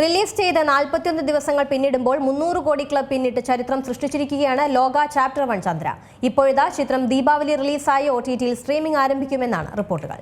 Release ചെയ്ത് നാൽപ്പത്തിയൊന്ന് ദിവസങ്ങൾ പിന്നിടുമ്പോൾ മുന്നൂറ് കോടി ക്ലബ് പിന്നിട്ട് ചരിത്രം സൃഷ്ടിച്ചിരിക്കുകയാണ് ലോക ചാപ്റ്റർ വൺ ചന്ദ്ര. ഇപ്പോഴത്തെ ചിത്രം ദീപാവലി റിലീസായി ഒ ടി ടിയിൽ സ്ട്രീമിംഗ് ആരംഭിക്കുമെന്നാണ് റിപ്പോർട്ടുകൾ.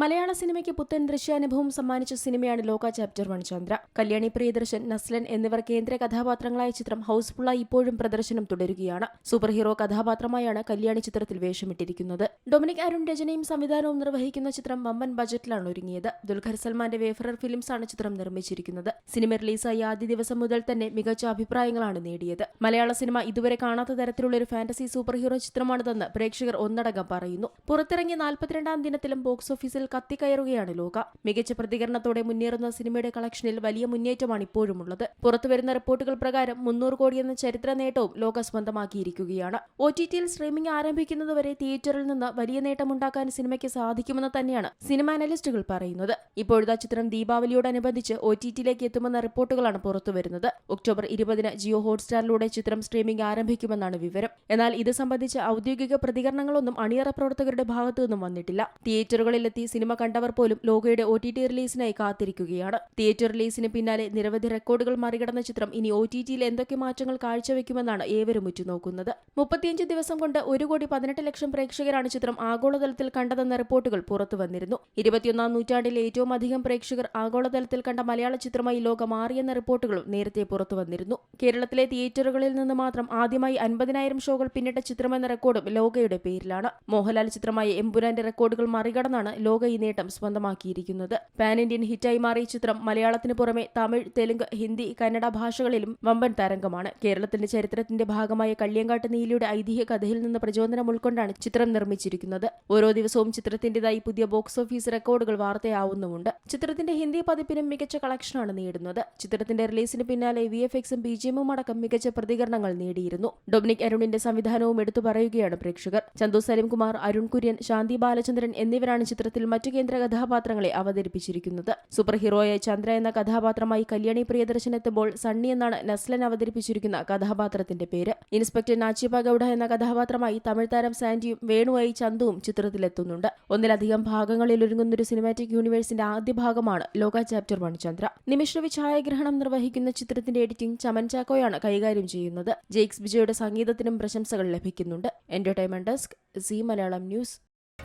മലയാള സിനിമയ്ക്ക് പുത്തൻ ദൃശ്യാനുഭവം സമ്മാനിച്ച സിനിമയാണ് ലോക ചാപ്റ്റർ വൺ ചന്ദ്ര. കല്യാണി പ്രിയദർശൻ നസ്ലൻ എന്നിവർ കേന്ദ്ര കഥാപാത്രങ്ങളായ ചിത്രം ഹൌസ്ഫുള്ളായി ഇപ്പോഴും പ്രദർശനം തുടരുകയാണ്. സൂപ്പർ ഹീറോ കഥാപാത്രമായാണ് കല്യാണി ചിത്രത്തിൽ വേഷമിട്ടിരിക്കുന്നത്. ഡൊമിനിക് അരുൺ രചനയും സംവിധാനവും നിർവഹിക്കുന്ന ചിത്രം വമ്പൻ ബജറ്റിലാണ് ഒരുങ്ങിയത്. ദുൽഖർ സൽമാന്റെ വേഫറർ ഫിലിംസ് ആണ് ചിത്രം നിർമ്മിച്ചിരിക്കുന്നത്. സിനിമ റിലീസായി ആദ്യ ദിവസം മുതൽ തന്നെ മികച്ച അഭിപ്രായങ്ങളാണ് നേടിയത്. മലയാള സിനിമ ഇതുവരെ കാണാത്ത തരത്തിലുള്ള ഒരു ഫാന്റസി സൂപ്പർ ഹീറോ ചിത്രമാണിതെന്ന് പ്രേക്ഷകർ ഒന്നടങ്കം പറയുന്നു. പുറത്തിറങ്ങിയ നാൽപ്പത്തിരണ്ടാം ദിനത്തിലും ബോക്സ് ഓഫീസിൽ കത്തിക്കയറുകയാണ് ലോക. മികച്ച പ്രതികരണത്തോടെ മുന്നേറുന്ന സിനിമയുടെ കളക്ഷനിൽ വലിയ മുന്നേറ്റമാണ് ഇപ്പോഴുമുള്ളത്. പുറത്തുവരുന്ന റിപ്പോർട്ടുകൾ പ്രകാരം മുന്നൂറ് കോടി എന്ന ചരിത്ര നേട്ടവും ലോക സ്വന്തമാക്കിയിരിക്കുകയാണ്. ഒ ടി ടിയിൽ സ്ട്രീമിംഗ് ആരംഭിക്കുന്നതുവരെ തിയേറ്ററിൽ നിന്ന് വലിയ നേട്ടമുണ്ടാക്കാൻ സിനിമയ്ക്ക് സാധിക്കുമെന്ന് തന്നെയാണ് സിനിമ അനലിസ്റ്റുകൾ പറയുന്നത്. ഇപ്പോഴത്തെ ചിത്രം ദീപാവലിയോടനുബന്ധിച്ച് ഒ ടി ടിയിലേക്ക് എത്തുമെന്ന റിപ്പോർട്ടുകളാണ് പുറത്തുവരുന്നത്. ഒക്ടോബർ ഇരുപതിന് ജിയോ ഹോട്ട്സ്റ്റാറിലൂടെ ചിത്രം സ്ട്രീമിംഗ് ആരംഭിക്കുമെന്നാണ് വിവരം. എന്നാൽ ഇത് സംബന്ധിച്ച് ഔദ്യോഗിക പ്രതികരണങ്ങളൊന്നും അണിയറ പ്രവർത്തകരുടെ ഭാഗത്തു നിന്നും വന്നിട്ടില്ല. തിയേറ്ററുകളിലെത്തി സിനിമ കണ്ടവർ പോലും ലോകയുടെ ഒ ടി ടി റിലീസിനായി കാത്തിരിക്കുകയാണ്. തിയേറ്റർ റിലീസിന് പിന്നാലെ നിരവധി റെക്കോർഡുകൾ മറികടന്ന ചിത്രം ഇനി ഒ ടി ടിയിൽ എന്തൊക്കെ മാറ്റങ്ങൾ കാഴ്ചവെക്കുമെന്നാണ് ഏവരും ഉറ്റുനോക്കുന്നത്. മുപ്പത്തിയഞ്ച് ദിവസം കൊണ്ട് ഒരു കോടി പതിനെട്ട് ലക്ഷം പ്രേക്ഷകരാണ് ചിത്രം ആഗോളതലത്തിൽ കണ്ടതെന്ന റിപ്പോർട്ടുകൾ പുറത്തു വന്നിരുന്നു. ഇരുപത്തിയൊന്നാം നൂറ്റാണ്ടിലെ ഏറ്റവും അധികം പ്രേക്ഷകർ ആഗോളതലത്തിൽ കണ്ട മലയാള ചിത്രമായി ലോകം മാറിയെന്ന റിപ്പോർട്ടുകളും നേരത്തെ പുറത്തു വന്നിരുന്നു. കേരളത്തിലെ തിയേറ്ററുകളിൽ നിന്ന് മാത്രം ആദ്യമായി അൻപതിനായിരം ഷോകൾ പിന്നിട്ട ചിത്രമെന്ന റെക്കോർഡും ലോകയുടെ പേരിലാണ്. മോഹൻലാൽ ചിത്രമായ എംപുരാന്റെ റെക്കോർഡുകൾ മറികടന്നാണ് ലോക ഈ നേട്ടം സ്വന്തമാക്കിയിരിക്കുന്നത്. പാൻ ഇന്ത്യൻ ഹിറ്റായി മാറിയ ചിത്രം മലയാളത്തിന് പുറമെ തമിഴ് തെലുങ്ക് ഹിന്ദി കന്നഡ ഭാഷകളിലും വമ്പൻ തരംഗമാണ്. കേരളത്തിന്റെ ചരിത്രത്തിന്റെ ഭാഗമായ കള്ളിയങ്കാട്ട് നീലിയുടെ ഐതിഹ്യ കഥയിൽ നിന്ന് പ്രചോദനം ഉൾക്കൊണ്ടാണ് ചിത്രം നിർമ്മിച്ചിരിക്കുന്നത്. ഓരോ ദിവസവും ചിത്രത്തിന്റേതായി പുതിയ ബോക്സ് ഓഫീസ് റെക്കോർഡുകൾ വാർത്തയാവുന്നുമുണ്ട്. ചിത്രത്തിന്റെ ഹിന്ദി പതിപ്പിനും മികച്ച കളക്ഷനാണ് നേടുന്നത്. ചിത്രത്തിന്റെ റിലീസിന് പിന്നാലെ വി എഫ് എക്സും ബി ജി എമ്മും അടക്കം മികച്ച പ്രതികരണങ്ങൾ നേടിയിരുന്നു. ഡൊമിനിക് അരുണിന്റെ സംവിധാനവും എടുത്തു പറയുകയാണ് പ്രേക്ഷകർ. ചന്തു സലിംകുമാർ അരുൺ കുര്യൻ ശാന്തി ബാലചന്ദ്രൻ എന്നിവരാണ് ചിത്രത്തിൽ മറ്റു കേന്ദ്ര കഥാപാത്രങ്ങളെ അവതരിപ്പിച്ചിരിക്കുന്നത്. സൂപ്പർ ഹീറോയായ ചന്ദ്ര എന്ന കഥാപാത്രമായി കല്യാണി പ്രിയദർശൻ എത്തുമ്പോൾ സണ്ണി എന്നാണ് നസ്ലൻ അവതരിപ്പിച്ചിരിക്കുന്ന കഥാപാത്രത്തിന്റെ പേര്. ഇൻസ്പെക്ടർ നാച്ചിപ്പ ഗൌഡ എന്ന കഥാപാത്രമായി തമിഴ് താരം സാൻഡിയും വേണുവായി ചന്തുവും ചിത്രത്തിലെത്തുന്നുണ്ട്. ഒന്നിലധികം ഭാഗങ്ങളിൽ ഒരുങ്ങുന്ന ഒരു സിനിമാറ്റിക് യൂണിവേഴ്സിന്റെ ആദ്യ ഭാഗമാണ് ലോക ചാപ്റ്റർ വൺ ചന്ദ്ര. നിമിഷവി ഛായാഗ്രഹണം നിർവഹിക്കുന്ന ചിത്രത്തിന്റെ എഡിറ്റിംഗ് ചമൻ ചാക്കോയാണ് കൈകാര്യം ചെയ്യുന്നത്. ജെയ്ക്സ് വിജയുടെ സംഗീതത്തിനും പ്രശംസകൾ ലഭിക്കുന്നുണ്ട്. Entertainment desk Zee Malayalam news